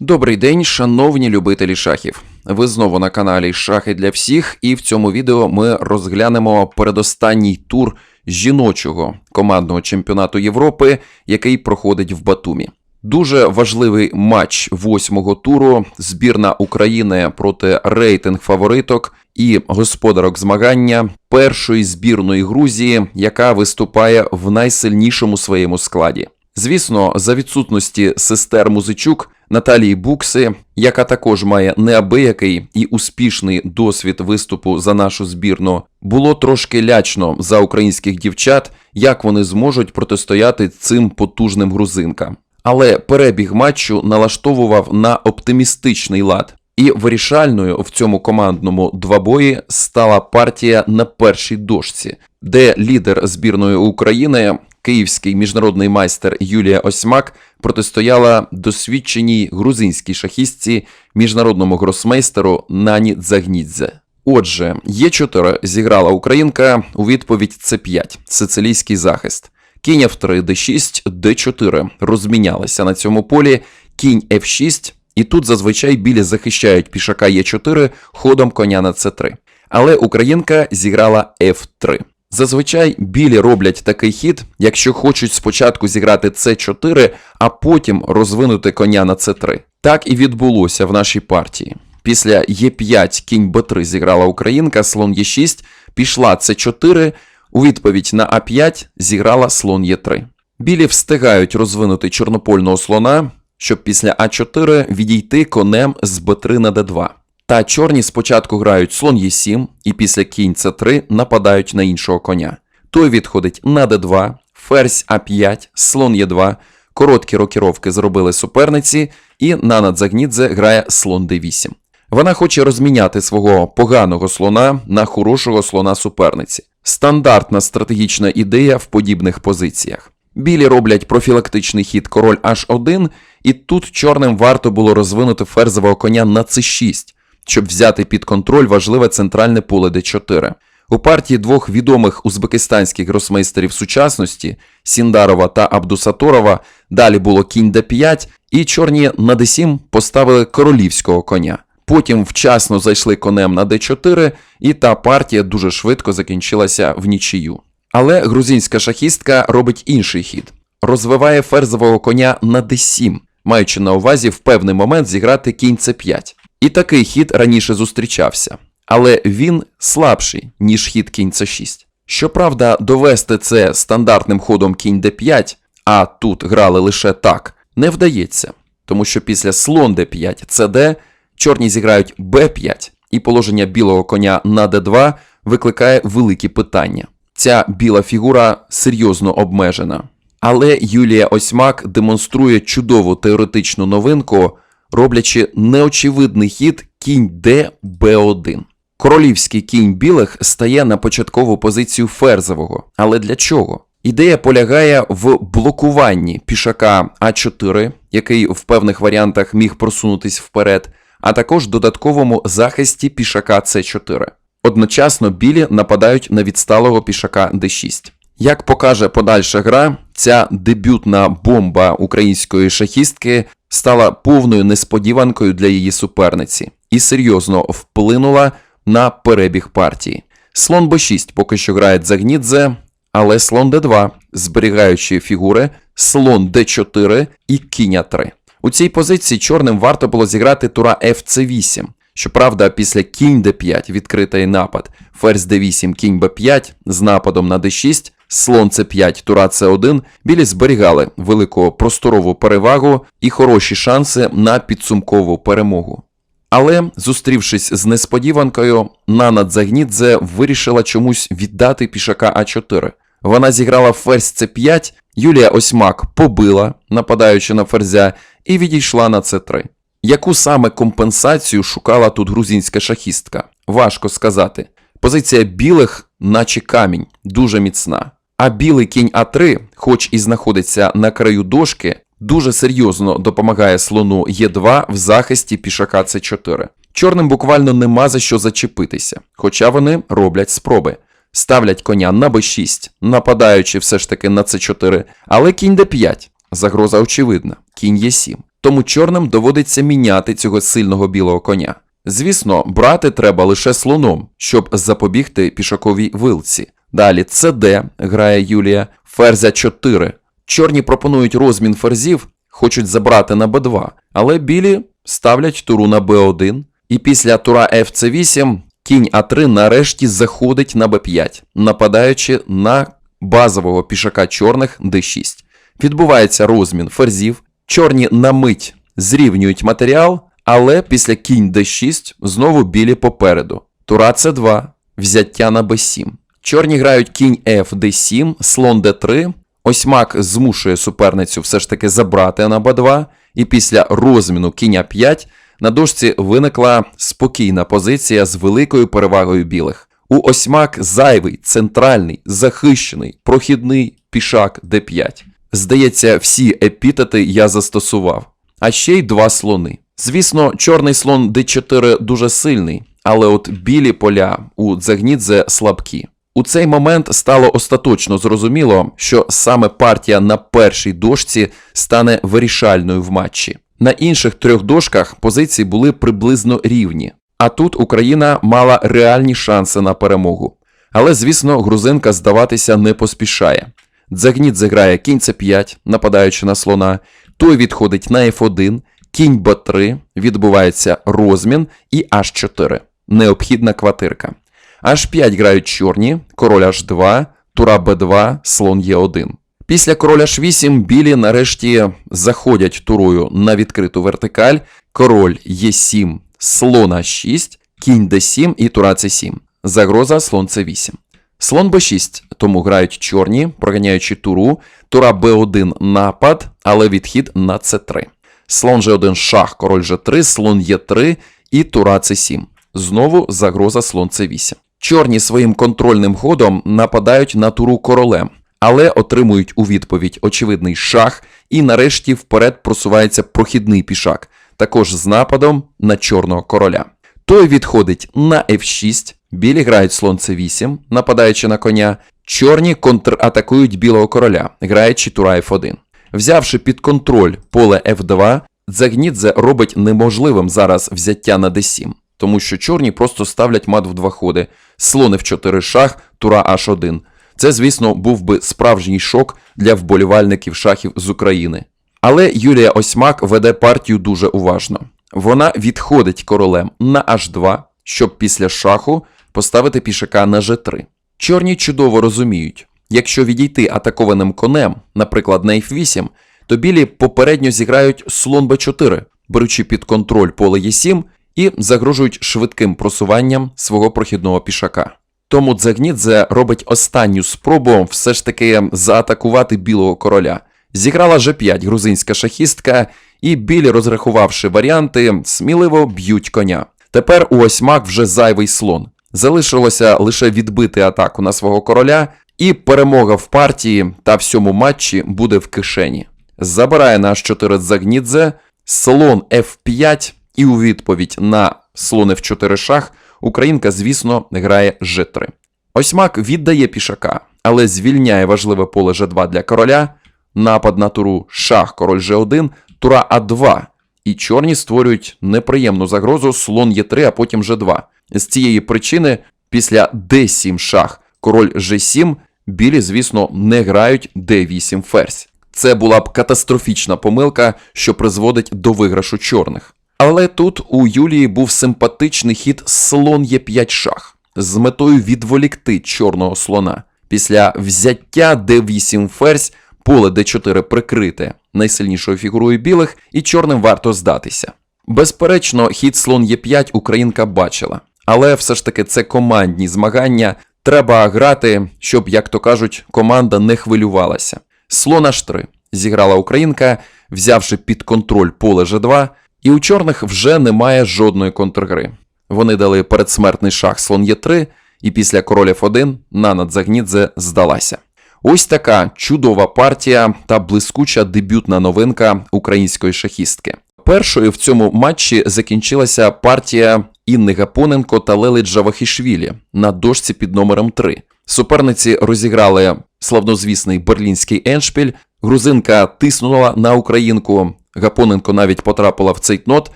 Добрий день, шановні любителі шахів. Ви знову на каналі Шахи для всіх, і в цьому відео ми розглянемо передостанній тур жіночого командного чемпіонату Європи, який проходить в Батумі. Дуже важливий матч восьмого туру. Збірна України проти рейтинг фавориток і господарок змагання першої збірної Грузії, яка виступає в найсильнішому своєму складі. Звісно, за відсутності сестер Музичук Наталії Букси, яка також має неабиякий і успішний досвід виступу за нашу збірну, було трошки лячно за українських дівчат, як вони зможуть протистояти цим потужним грузинкам. Але перебіг матчу налаштовував на оптимістичний лад. І вирішальною в цьому командному двобої стала партія на першій дошці, де лідер збірної України, київський міжнародний майстер Юлія Осьмак, протистояла досвідченій грузинській шахістці міжнародному гросмейстеру Нані Дзагнідзе. Отже, Є4 зіграла українка у відповідь С5 сицилійський захист. Кінь F3, D6, D4 розмінялися на цьому полі. Кінь F6, і тут зазвичай білі захищають пішака Е4 ходом коня на С3. Але українка зіграла F3. Зазвичай білі роблять такий хід, якщо хочуть спочатку зіграти С4, а потім розвинути коня на С3. Так і відбулося в нашій партії. Після Е5 кінь Б3 зіграла українка, слон Е6, пішла С4, у відповідь на А5 зіграла слон Е3. Білі встигають розвинути чорнопольного слона, щоб після А4 відійти конем з Б3 на Д2. Та чорні спочатку грають слон Е7 і після кінь С3 нападають на іншого коня. Той відходить на Д2, ферзь А5, слон Е2, короткі рокіровки зробили суперниці, і Нана Дзагнідзе грає слон Д8. Вона хоче розміняти свого поганого слона на хорошого слона суперниці. Стандартна стратегічна ідея в подібних позиціях. Білі роблять профілактичний хід король H1, і тут чорним варто було розвинути ферзового коня на c6, щоб взяти під контроль важливе центральне поле d4. У партії двох відомих узбекистанських гросмейстерів сучасності Сіндарова та Абдусаторова далі було кінь d5, і чорні на d7 поставили королівського коня. Потім вчасно зайшли конем на d4, і та партія дуже швидко закінчилася в нічию. Але грузинська шахістка робить інший хід: розвиває ферзового коня на d7, маючи на увазі в певний момент зіграти кінь c5. І такий хід раніше зустрічався, але він слабший, ніж хід кінь c6. Щоправда, довести це стандартним ходом кінь d5, а тут грали лише так, не вдається, тому що після слон d5 cd чорні зіграють b5, і положення білого коня на d2 викликає великі питання. Ця біла фігура серйозно обмежена. Але Юлія Осьмак демонструє чудову теоретичну новинку, роблячи неочевидний хід кінь Д Б1. Королівський кінь білих стає на початкову позицію ферзового. Але для чого? Ідея полягає в блокуванні пішака А4, який в певних варіантах міг просунутись вперед, а також додатковому захисті пішака С4. Одночасно білі нападають на відсталого пішака d6. Як покаже подальша гра, ця дебютна бомба української шахістки стала повною несподіванкою для її суперниці і серйозно вплинула на перебіг партії. Слон b6 поки що грає Загнідзе, але слон d2, зберігаючи фігури, слон d4 і кінь 3. У цій позиції чорним варто було зіграти тура fc8. Щоправда, після кінь d5 відкритий напад, ферзь d8, кінь b5 з нападом на d6, слон c5, тура c1, білі зберігали велику просторову перевагу і хороші шанси на підсумкову перемогу. Але, зустрівшись з несподіванкою, Нана Дзагнідзе вирішила чомусь віддати пішака А4. Вона зіграла ферзь c5, Юлія Осьмак побила, нападаючи на ферзя, і відійшла на c3. Яку саме компенсацію шукала тут грузинська шахістка? Важко сказати. Позиція білих, наче камінь, дуже міцна. А білий кінь А3, хоч і знаходиться на краю дошки, дуже серйозно допомагає слону Е2 в захисті пішака С4. Чорним буквально нема за що зачепитися, хоча вони роблять спроби. Ставлять коня на Б6, нападаючи все ж таки на С4, але кінь Д5. Загроза очевидна. Кінь Е7. тому чорним доводиться міняти цього сильного білого коня. Звісно, брати треба лише слоном, щоб запобігти пішаковій вилці. Далі ЦД грає Юлія, ферзя 4. Чорні пропонують розмін ферзів, хочуть забрати на Б2, але білі ставлять туру на Б1, і після тура ФЦ8 кінь А3 нарешті заходить на Б5, нападаючи на базового пішака чорних Д6. Відбувається розмін ферзів, чорні на мить зрівнюють матеріал, але після кінь d6 знову білі попереду. Тура c2, взяття на b7. Чорні грають кінь f d7, слон d3. Осьмак змушує суперницю все ж таки забрати на b2, і після розміну кінь a5 на дошці виникла спокійна позиція з великою перевагою білих. У осьмак зайвий, центральний, захищений, прохідний пішак d5. Здається, всі епітети я застосував. А ще й два слони. Звісно, чорний слон d4 дуже сильний, але от білі поля у Дзагнідзе слабкі. У цей момент стало остаточно зрозуміло, що саме партія на першій дошці стане вирішальною в матчі. На інших трьох дошках позиції були приблизно рівні, а тут Україна мала реальні шанси на перемогу. Але, звісно, грузинка здаватися не поспішає. Дзагнідзе грає кінь c5, нападаючи на слона, той відходить на f1, кінь b3, відбувається розмін і h4. Необхідна квартирка. H5 грають чорні, король H2, тура b2, слон e1. Після короля h8 білі нарешті заходять турою на відкриту вертикаль, король e7, слон a6, кінь d7 і тура c7. Загроза слон c8. Слон b6, тому грають чорні, проганяючи туру, тура b1 напад, але відхід на c3. Слон g1 шах, король g3, слон e3 і тура c7. Знову загроза слон c8. Чорні своїм контрольним ходом нападають на туру королем, але отримують у відповідь очевидний шах, і нарешті вперед просувається прохідний пішак, також з нападом на чорного короля. Той відходить на f6, білі грають слон c8, нападаючи на коня, чорні контратакують білого короля, граючи тура f1. Взявши під контроль поле f2, Дзагнідзе робить неможливим зараз взяття на d7, тому що чорні просто ставлять мат в два ходи, слон f4 шах, тура h1. Це, звісно, був би справжній шок для вболівальників шахів з України. Але Юлія Осьмак веде партію дуже уважно. Вона відходить королем на h2, щоб після шаху поставити пішака на g3. Чорні чудово розуміють, якщо відійти атакованим конем, наприклад, на f8, то білі попередньо зіграють слон b4, беручи під контроль поле e7 і загрожують швидким просуванням свого прохідного пішака. Тому Дзагнідзе робить останню спробу все ж таки заатакувати білого короля. Зіграла g5 грузинська шахістка, і білі, розрахувавши варіанти, сміливо б'ють коня. Тепер у осьмак вже зайвий слон. Залишилося лише відбити атаку на свого короля, і перемога в партії та всьому матчі буде в кишені. Забирає на h4 Дзагнідзе, слон f5, і у відповідь на слон f4 шах Українка, звісно, грає g3. Осьмак віддає пішака, але звільняє важливе поле g2 для короля, напад на туру шах, король g1, тура а2. І чорні створюють неприємну загрозу слон Е3, а потім G2. З цієї причини, після D7 шах, король G7, білі, звісно, не грають D8 ферзь. Це була б катастрофічна помилка, що призводить до виграшу чорних. Але тут у Юлії був симпатичний хід слон Е5 шах з метою відволікти чорного слона. Після взяття d8 ферзь поле d4 прикрите найсильнішою фігурою білих, і чорним варто здатися. Безперечно, хід слон Е5 Українка бачила, але все ж таки це командні змагання. Треба грати, щоб, як то кажуть, команда не хвилювалася. Слон H3 зіграла Українка, взявши під контроль поле G2, і у чорних вже немає жодної контргри. Вони дали передсмертний шах слон Е3, і після король F1 Нана Дзагнідзе здалася. Ось така чудова партія та блискуча дебютна новинка української шахістки. Першою в цьому матчі закінчилася партія Інни Гапоненко та Лели Джавахішвілі на дошці під номером 3. Суперниці розіграли славнозвісний берлінський еншпіль. Грузинка тиснула на українку, Гапоненко навіть потрапила в цейтнот,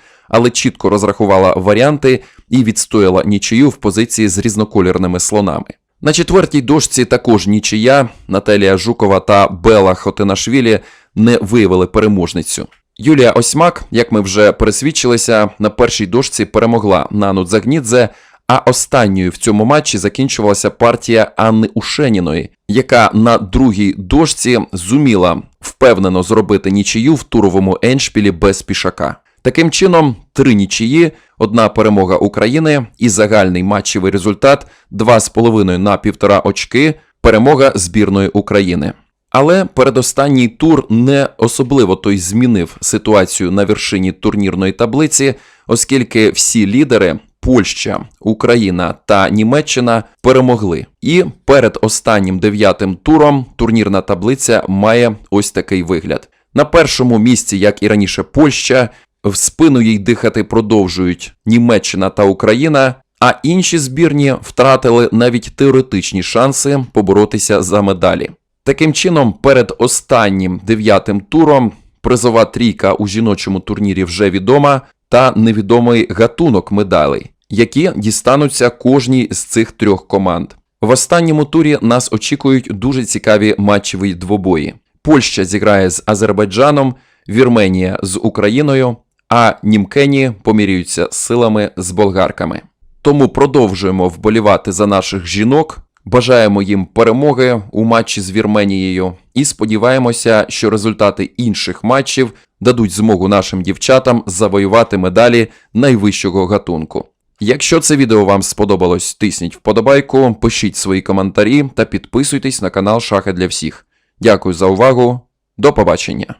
але чітко розрахувала варіанти і відстояла нічию в позиції з різнокольорними слонами. На четвертій дошці також нічия. Наталія Жукова та Бела Хотинашвілі не виявили переможницю. Юлія Осьмак, як ми вже пересвідчилися, на першій дошці перемогла Нану Дзагнідзе, а останньою в цьому матчі закінчувалася партія Анни Ушеніної, яка на другій дошці зуміла впевнено зробити нічию в туровому еншпілі без пішака. Таким чином, три нічиї, одна перемога України і загальний матчевий результат 2,5 на 1,5 очки, перемога збірної України. Але передостанній тур не особливо той змінив ситуацію на вершині турнірної таблиці, оскільки всі лідери Польща, Україна та Німеччина перемогли. І перед останнім дев'ятим туром турнірна таблиця має ось такий вигляд. На першому місці, як і раніше, Польща, в спину їй дихати продовжують Німеччина та Україна. А інші збірні втратили навіть теоретичні шанси поборотися за медалі. Таким чином, перед останнім дев'ятим туром призова трійка у жіночому турнірі вже відома, та невідомий гатунок медалей, які дістануться кожній з цих трьох команд. В останньому турі нас очікують дуже цікаві матчеві двобої. Польща зіграє з Азербайджаном, Вірменія з Україною, а Німкені поміряються силами з болгарками. Тому продовжуємо вболівати за наших жінок, бажаємо їм перемоги у матчі з Вірменією і сподіваємося, що результати інших матчів дадуть змогу нашим дівчатам завоювати медалі найвищого гатунку. Якщо це відео вам сподобалось, тисніть вподобайку, пишіть свої коментарі та підписуйтесь на канал Шахи для всіх. Дякую за увагу. До побачення!